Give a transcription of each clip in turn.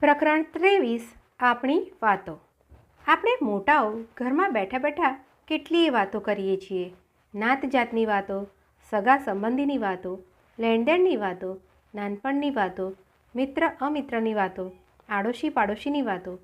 પ્રકરણ ત્રેવીસ, આપણી વાતો. આપણે મોટાઓ ઘરમાં બેઠા બેઠા કેટલીય વાતો કરીએ છીએ. નાત જાતની વાતો, સગા સંબંધીની વાતો, લેણદેણની વાતો, નાનપણની વાતો, મિત્ર અમિત્રની વાતો, આડોશી પાડોશીની વાતો.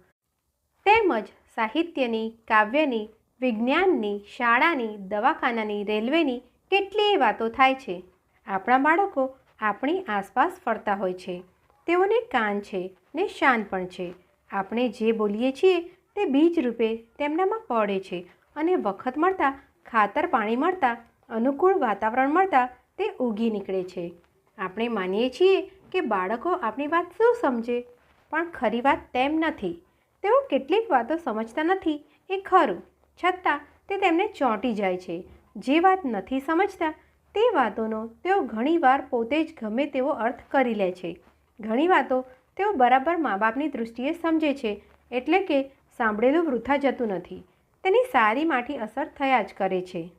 તેમજ સાહિત્યની, કાવ્યની, વિજ્ઞાનની, શાળાની, દવાખાનાની, રેલવેની કેટલીય વાતો થાય છે. આપણા બાળકો આપણી આસપાસ ફરતા હોય છે. તેઓને કાન છે ને શાન પણ છે. આપણે જે બોલીએ છીએ તે બીજ રૂપે તેમનામાં પડે છે અને વખત મળતા, ખાતર પાણી મળતા, અનુકૂળ વાતાવરણ મળતા તે ઉગી નીકળે છે. આપણે માનીએ છીએ કે બાળકો આપણી વાત શું સમજે? પણ ખરી વાત તેમ નથી. તેઓ કેટલીક વાતો સમજતા નથી એ ખરું. છતાં તે તેમને ચોંટી જાય છે. જે વાત નથી સમજતા તે વાતોનો તેઓ ઘણીવાર પોતે જ ગમે તેવો અર્થ કરી લે છે. ઘણી વાતો તેઓ બરાબર મા બાપની દૃષ્ટિએ સમજે છે, એટલે કે સાંભળેલું વૃથા જતું નથી. તેની સારી માઠી અસર થયા જ કરે છે.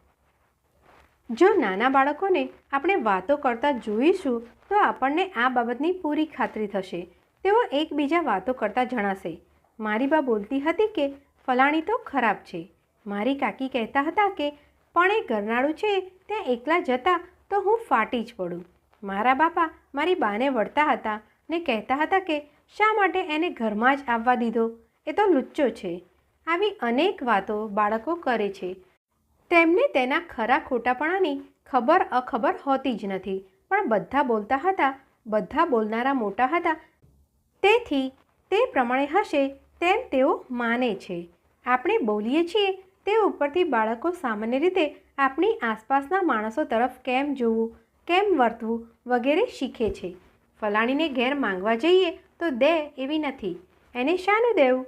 જો નાના બાળકોને આપણે વાતો કરતા જોઈશું, તો આપણને આ બાબતની પૂરી ખાતરી થશે. તેઓ એકબીજા વાતો કરતા જણાશે. મારી બા બોલતી હતી કે, ફલાણી તો ખરાબ છે. મારી કાકી કહેતા હતા કે, પણ એ ગરનાળું છે, ત્યાં એકલા જતા તો હું ફાટી જ પડું. મારા બાપા મારી બાને વળતા હતા ને કહેતા હતા કે શા માટે એને ઘરમાં જ આવવા દીધો? એ તો લુચ્ચો છે. આવી અનેક વાતો બાળકો કરે છે. તેમને તેના ખરા ખોટાપણાની ખબર અખબર હોતી જ નથી. પણ બધા બોલતા હતા, બધા બોલનારા મોટા હતા. તેથી તે પ્રમાણે હશે તેમ તેઓ માને છે. આપણે બોલીએ છીએ તે ઉપરથી બાળકો સામાન્ય રીતે આપણી આસપાસના માણસો તરફ કેમ જોવું? કેમ વર્તવું વગેરે શીખે છે. ફલાણીને ઘેર માંગવા જઈએ તો દે એવી નથી. એને શાનું દેવું?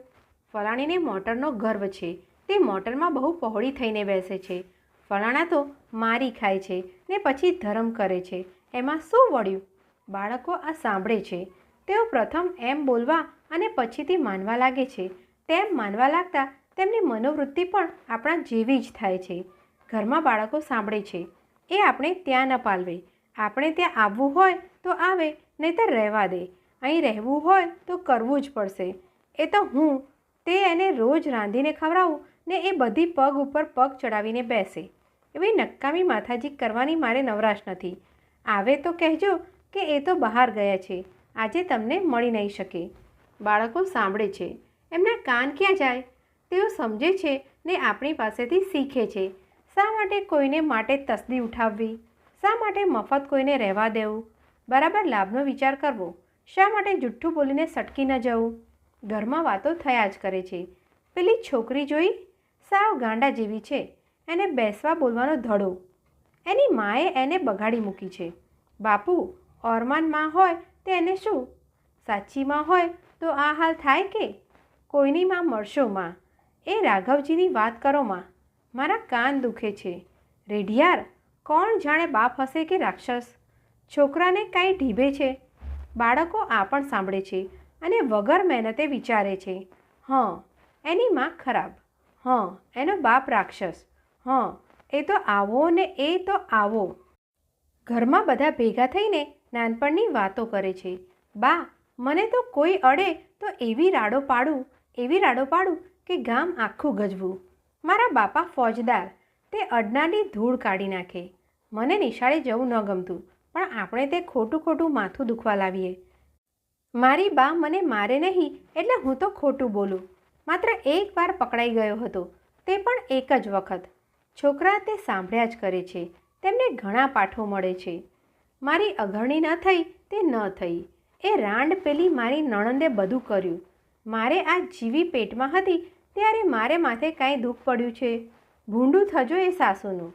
ફલાણીને મોટરનો ગર્વ છે. તે મોટરમાં બહુ પહોળી થઈને બેસે છે. ફલાણા તો મારી ખાય છે ને પછી ધર્મ કરે છે. એમાં શું વળ્યું? બાળકો આ સાંભળે છે. તેઓ પ્રથમ એમ બોલવા અને પછીથી માનવા લાગે છે. તેમ માનવા લાગતા તેમની મનોવૃત્તિ પણ આપણા જેવી જ થાય છે. ઘરમાં બાળકો સાંભળે છે. એ આપણે ત્યાં ન પાલવે. આપણે ત્યાં આવવું હોય તો આવે, નહીંતર રહેવા દે. અહીં રહેવું હોય તો કરવું જ પડશે. એ તો હું. તે એને રોજ રાંધીને ખવડાવું ને એ બધી પગ ઉપર પગ ચડાવીને બેસે. એવી નક્કામી માથાજી કરવાની મારે નવરાશ નથી. આવે તો કહેજો કે એ તો બહાર ગયા છે. આજે તમને મળી નહીં શકે. બાળકો સાંભળે છે. એમના કાન ક્યાં જાય? તેઓ સમજે છે ને આપણી પાસેથી શીખે છે. શા માટે કોઈને માટે તસદી ઉઠાવવી? શા માટે મફત કોઈને રહેવા દેવું? બરાબર લાભનો વિચાર કરવો. શા માટે જુઠ્ઠું બોલીને સટકી ન જવું? ઘરમાં વાતો થયા જ કરે છે. પેલી છોકરી જોઈ સાવ ગાંડા જેવી છે. એને બેસવા બોલવાનો ધડો. એની માએ એને બગાડી મૂકી છે. બાપુ ઓરમાનમાં હોય તો એને શું? સાચી માં હોય તો આ હાલ થાય કે? કોઈની માં મળશો માં? એ રાઘવજીની વાત કરો માં. મારા કાન દુખે છે. રેઢિયાર, કોણ જાણે બાપ હશે કે રાક્ષસ? છોકરાને કાંઈ ઢીબે છે? બાળકો આ પણ સાંભળે છે અને વગર મહેનતે વિચારે છે. હં, એની માં ખરાબ. હં, એનો બાપ રાક્ષસ. હં, એ તો આવો ને એ તો આવો. ઘરમાં બધા ભેગા થઈને નાનપણની વાતો કરે છે. બા, મને તો કોઈ અડે તો એવી રાડો પાડું, એવી રાડો પાડું કે ગામ આખું ગજવું. મારા બાપા ફોજદાર. તે અડનાની ધૂળ કાઢી નાખે. મને નિશાળે જવું ન ગમતું, પણ આપણે તે ખોટું ખોટું માથું દુખવા લાવીએ. મારી બા મને મારે નહીં, એટલે હું તો ખોટું બોલું. માત્ર એક વાર પકડાઈ ગયો હતો, તે પણ એક જ વખત. છોકરા તે સાંભળ્યા જ કરે છે, તેમને ઘણા પાઠો મળે છે. મારી અઘરણી ન થઈ, તે ન થઈ. એ રાંડ પેલી મારી નણંદે બધું કર્યું. મારે આ જીવી પેટમાં હતી ત્યારે મારે માથે કાંઈ દુઃખ પડ્યું છે. ભૂંડું થજો એ સાસુનું.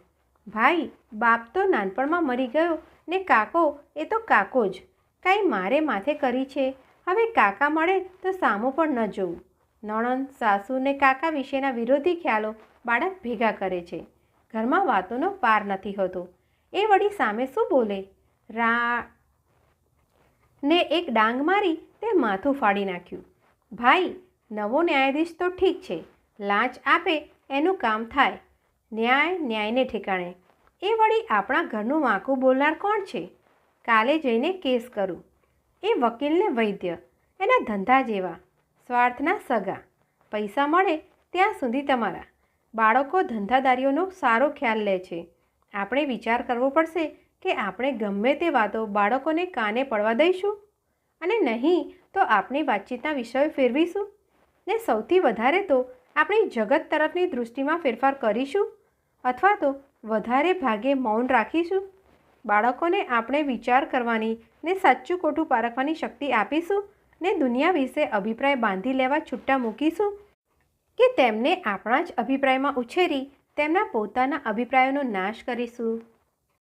ભાઈ, બાપ તો નાનપણમાં મરી ગયો ને કાકો એ તો કાકો જ. કાંઈ મારે માથે કરી છે. હવે કાકા મળે તો સામું પણ ન જોવું નણંદ, સાસુ ને કાકા વિશેના વિરોધી ખ્યાલો બાળક ભેગા કરે છે. ઘરમાં વાતોનો પાર નથી હોતો. એ વળી સામે શું બોલે? રા ને એક ડાંગ મારી તે માથું ફાડી નાખ્યું. ભાઈ નવો ન્યાયાધીશ તો ઠીક છે, લાંચ આપે, એનું કામ થાય. ન્યાય ન્યાયને ઠેકાણે. એ વળી આપણા ઘરનું વાંકું બોલનાર કોણ છે? કાલે જઈને કેસ કરું. એ વકીલને વૈદ્ય, એના ધંધા જેવા, સ્વાર્થના સગા. પૈસા મળે ત્યાં સુધી તમારા. બાળકો ધંધાદારીઓનો સારો ખ્યાલ લે છે. આપણે વિચાર કરવો પડશે કે આપણે ગમે તે વાતો બાળકોને કાને પડવા દઈશું? અને નહીં તો આપણી વાતચીતના વિષયો ફેરવીશું? ને સૌથી વધારે તો આપણી જગત તરફની દૃષ્ટિમાં ફેરફાર કરીશું અથવા તો વધારે ભાગે મૌન રાખીશું. બાળકોને આપણે વિચાર કરવાની ને સાચું ખોટું પારખવાની શક્તિ આપીશું ને દુનિયા વિશે અભિપ્રાય બાંધી લેવા છૂટા મૂકીશું કે તેમને આપણા જ અભિપ્રાયમાં ઉછેરી તેમના પોતાના અભિપ્રાયોનો નાશ કરીશું.